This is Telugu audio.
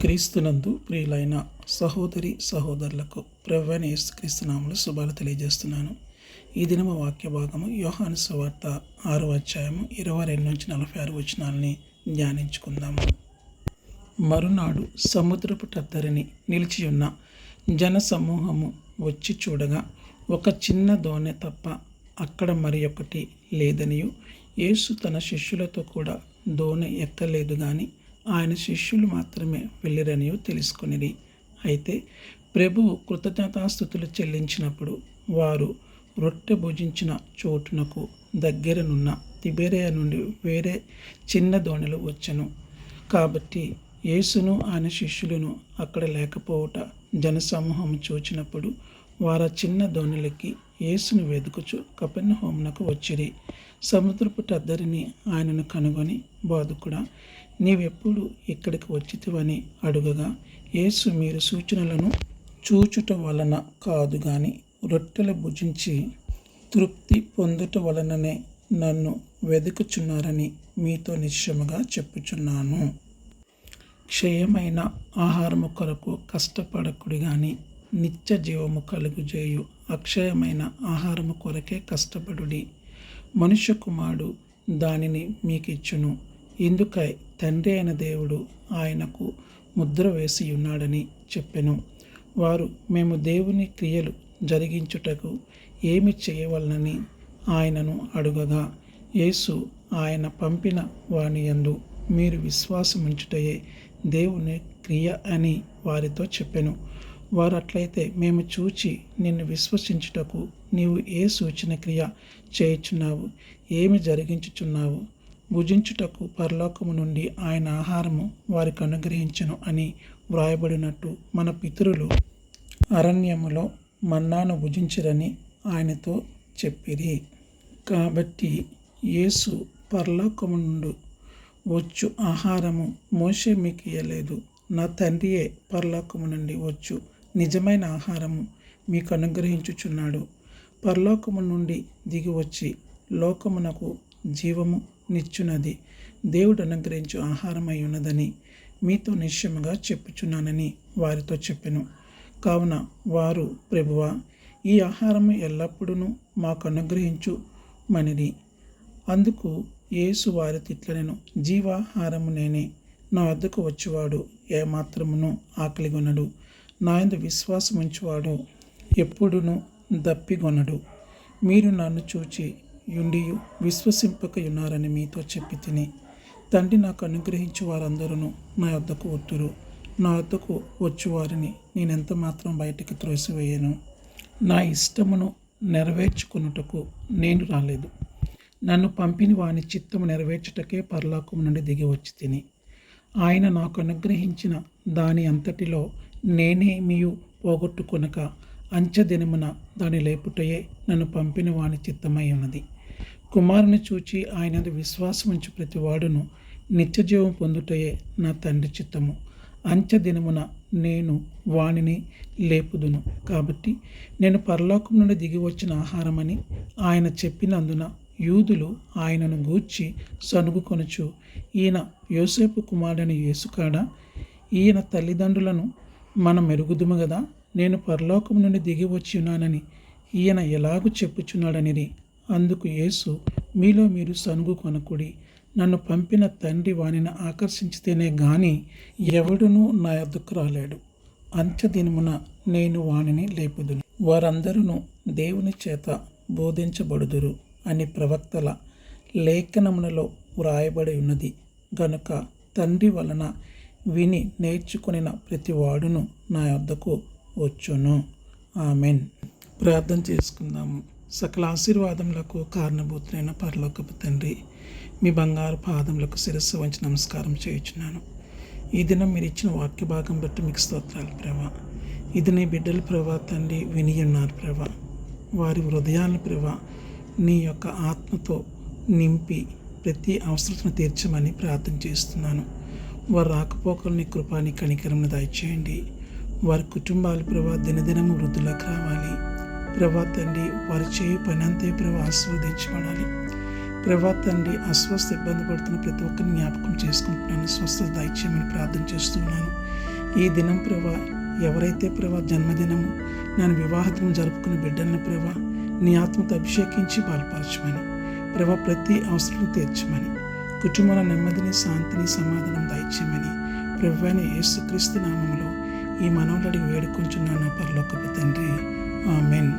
క్రీస్తునందు ప్రియులైన సహోదరి సహోదరులకు ప్రవ్వైన యేసుక్రీస్తునాములు శుభాలు తెలియజేస్తున్నాను. ఈ దినమ వాక్య భాగము యోహాను సువార్త ఆరో అధ్యాయము ఇరవై రెండు నుంచి నలభై ఆరు వచనాలని ధ్యానించుకుందాము. మరునాడు సముద్రపు టద్దరిని నిలిచి ఉన్న జన సమూహము వచ్చి చూడగా ఒక చిన్న దోణె తప్ప అక్కడ మరి ఒకటి లేదనియు యేసు తన శిష్యులతో కూడా దోణె ఎక్కలేదు కానీ ఆయన శిష్యులు మాత్రమే వెళ్ళిరనియు తెలుసుకొనిది అయితే ప్రభువు కృతజ్ఞతాస్థుతులు చెల్లించినప్పుడు వారు రొట్టె భుజించిన చోటునకు దగ్గరనున్న తిబేరియా నుండి వేరే చిన్న దోణిలు వచ్చను. కాబట్టి యేసును ఆయన శిష్యులను అక్కడ లేకపోవట జనసమూహం చూచినప్పుడు వారు చిన్న దోణిలకి యేసును వెతుకుచు కపెన్న హోమునకు వచ్చిరి. సముద్రపు టద్దరిని ఆయనను కనుగొని బాధకుడా నీవెప్పుడు ఇక్కడికి వచ్చితివని అడుగగా యేసు మీరు సూచనలను చూచుట వలన కాదు గాని రొట్టెలు భుజించి తృప్తి పొందుట వలననే నన్ను వెతుకుచున్నారని మీతో నిశ్చయముగా చెప్పుచున్నాను. క్షయమైన ఆహారము కొరకు కష్టపడకుడు గాని నిత్య జీవము కలుగుజేయు. అక్షయమైన ఆహారము కొరకే కష్టపడుడి. మనుష్య కుమారుడు దానిని మీకిచ్చును. ఇందుకై తండ్రి అయిన దేవుడు ఆయనకు ముద్ర వేసి ఉన్నాడని చెప్పెను. వారు మేము దేవుని క్రియలు జరిగించుటకు ఏమి చేయవలనని ఆయనను అడుగగా యేసు ఆయన పంపిన వాణి యందు మీరు విశ్వాసముంచుటయే దేవుని క్రియ అని వారితో చెప్పెను. వారు అట్లయితే మేము చూచి నిన్ను విశ్వసించుటకు నీవు ఏ సూచన క్రియ చేయుచున్నావు? ఏమి జరిగించుచున్నావు? భుజించుటకు పరలోకము నుండి ఆయన ఆహారము వారికి అనుగ్రహించను అని వ్రాయబడినట్టు మన పితరులు అరణ్యములో మన్నాను భుజించరని ఆయనతో చెప్పిరి. కాబట్టి యేసు పరలోకము నుండి వచ్చు ఆహారము మోసే మీకు ఇయ్యలేదు. నా తండ్రియే పరలోకము నుండి వచ్చు నిజమైన ఆహారము మీకు అనుగ్రహించుచున్నాడు. పరలోకము నుండి దిగి వచ్చి లోకమునకు జీవము నిచ్చునది. దేవుడు అనుగ్రహించు ఆహారమై ఉన్నదని మీతో నిశ్చయముగా చెప్పుచున్నానని వారితో చెప్పెను. కావున వారు ప్రభువ ఈ ఆహారము ఎల్లప్పుడూ మాకు అనుగ్రహించు మనిది అందుకు యేసు వారి తిట్లనెను జీవాహారము నేనే నా వద్దకు వచ్చేవాడు ఏమాత్రమును ఆకలిగొనడు. నా ఎందు విశ్వాసం ఉంచువాడు ఎప్పుడును దప్పిగొనడు. మీరు నన్ను చూచి యుండియు విశ్వసింపకయున్నారని మీతో చెప్పి తిని తండ్రి నాకు అనుగ్రహించు వారందరూ నా వద్దకు వత్తురు నా వద్దకు వచ్చువారిని నేనెంత మాత్రం బయటికి త్రోసివేయను. నా ఇష్టమును నెరవేర్చుకున్నటకు నేను రాలేదు. నన్ను పంపిన వాని చిత్తము నెరవేర్చుటకే పరలోకం నుండి దిగి వచ్చి తిని ఆయన నాకు అనుగ్రహించిన దాని అంతటిలో నేనేమియు పోగొట్టుకొనక అంచెదినమున దాని లేపుటయే నన్ను పంపిన వాని చిత్తమై ఉన్నది. కుమారుని చూచి ఆయన విశ్వాసం ఉంచి ప్రతివాడును. నిత్యజీవం పొందుటయే నా తండ్రి చిత్తము. అంచెదినమున నేను వానిని లేపుదును. కాబట్టి నేను పరలోకం నుండి దిగి వచ్చిన ఆహారమని ఆయన చెప్పినందున యూదులు ఆయనను గూర్చి సనుగుకొనుచు ఈయన యోసేపు కుమారుడని యేసుకాడ ఈయన తల్లిదండ్రులను మనం మెరుగుదుము కదా నేను పరలోకం నుండి దిగి వచ్చి ఉన్నానని ఈయన ఎలాగూ చెప్పుచున్నాడనిది అందుకు యేసు మీలో మీరు సనుగు కొనకుడి నన్ను పంపిన తండ్రి వానిని ఆకర్షించితేనే గాని ఎవడునూ నా ఎద్దుకు రాలేడు. అంత్యదినమున నేను వానిని లేపుదును. వారందరూ దేవుని చేత బోధించబడుదురు అని ప్రవక్తల లేఖనములలో వ్రాయబడి ఉన్నది. గనుక తండ్రి వలన విని నేర్చుకుని ప్రతి వాడును నా వద్దకు వచ్చును. ఆమెన్. ప్రార్థన చేసుకుందాము. సకల ఆశీర్వాదములకు కారణభూతులైన పరలోకపు తండ్రి మీ బంగారు పాదములకు శిరస్సు వంచి నమస్కారం చేయుచున్నాను. ఈ దినం మీరు ఇచ్చిన వాక్య భాగం బట్టి మీకు స్తోత్రాలు ప్రభా. ఇది నీ బిడ్డల ప్రభా తండ్రి విని ఉన్నారు ప్రభా. వారి హృదయాలను ప్రభా నీ యొక్క ఆత్మతో నింపి ప్రతి అవసరతను తీర్చమని ప్రార్థన చేస్తున్నాను. వారు రాకపోకలని కృపాని కనికరమును దయచేయండి. వారి కుటుంబాలు ప్రభా దినదినము వృద్ధులకు రావాలి. ప్రభా తండ్రి వారు చేయి పని అంతే ప్రభా ఆశీర్వదించబడాలి. ప్రభా తండ్రి అస్వస్థ ఇబ్బంది పడుతున్న ప్రతి ఒక్కరిని జ్ఞాపకం చేసుకుంటున్నాను. స్వస్థత దయచేయమని ప్రార్థన చేస్తున్నాను. ఈ దినం ప్రభా ఎవరైతే ప్రభా జన్మదినము నేను వివాహం జరుపుకున్న బిడ్డలను ప్రభా నీ ఆత్మతో అభిషేకించి బలపరచమని ప్రభా ప్రతి అవసరం తీర్చమని కుటుంబాల నెమ్మదిని శాంతిని సమాధానం దయచేయమని ప్రభాని యేసుక్రీస్తు నామంలో ఈ మనవులడికి వేడుకుంటున్నాను పరలోకపు తండ్రి. ఆమెన్